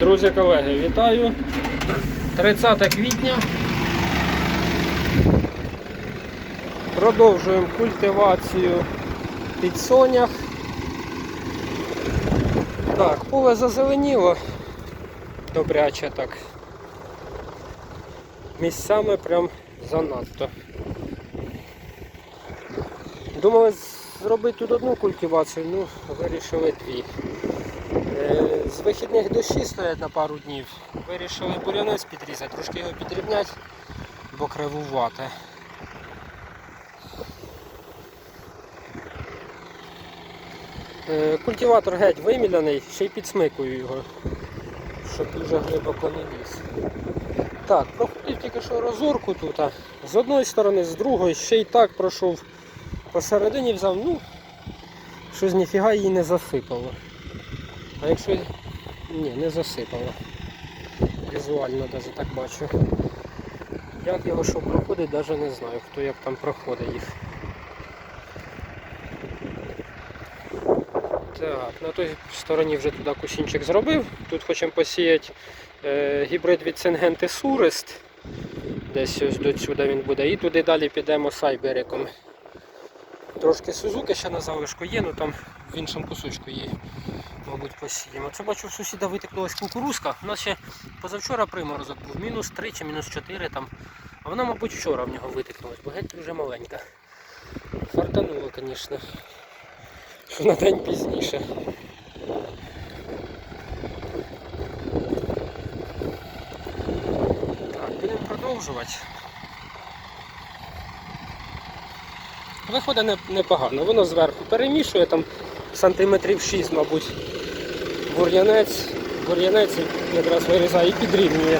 Друзі, колеги, вітаю. 30 квітня. Продовжуємо культивацію підсонях. Так, поле зазеленіло. Добряче так. Місцями прям занадто. Думали зробити тут одну культивацію, ну вирішили дві. Е, З вихідних дощі стоять на пару днів. Вирішили бурянець підрізати, трошки його підрівняти, бо кривувате. Е, Культиватор геть виміляний, ще й підсмикую його, щоб дуже глибоко не ліз. Так, проходив тільки що розорку тут. З одної сторони, з другої, ще й так пройшов посередині взяв, ну, щось ніфіга її не засипало. А якщо ні, не засипало. Візуально навіть так бачу. Як його що проходить, навіть не знаю, хто як там проходить їх. Так, на той стороні вже туди кусінчик зробив. Тут хочемо посіяти е, гібрид від Сингенти Сурест. Десь ось до сюди він буде. І туди далі підемо сайбериком. Трошки Сузуки ще на залишку є, ну там в іншому кусочку є мабуть, посіємо. Це бачу, в сусіда витикнулась кукурузка. У нас ще позавчора приморозок був, мінус 3 чи мінус 4 там. А вона, мабуть, вчора в нього витикнулась, бо геть вже маленька. Фартануло, звісно. На день пізніше. Так, будемо продовжувати. Виходить непогано, воно зверху перемішує там сантиметрів 6, мабуть, бур'янець, бур'янець якраз вирізає і підрівнює.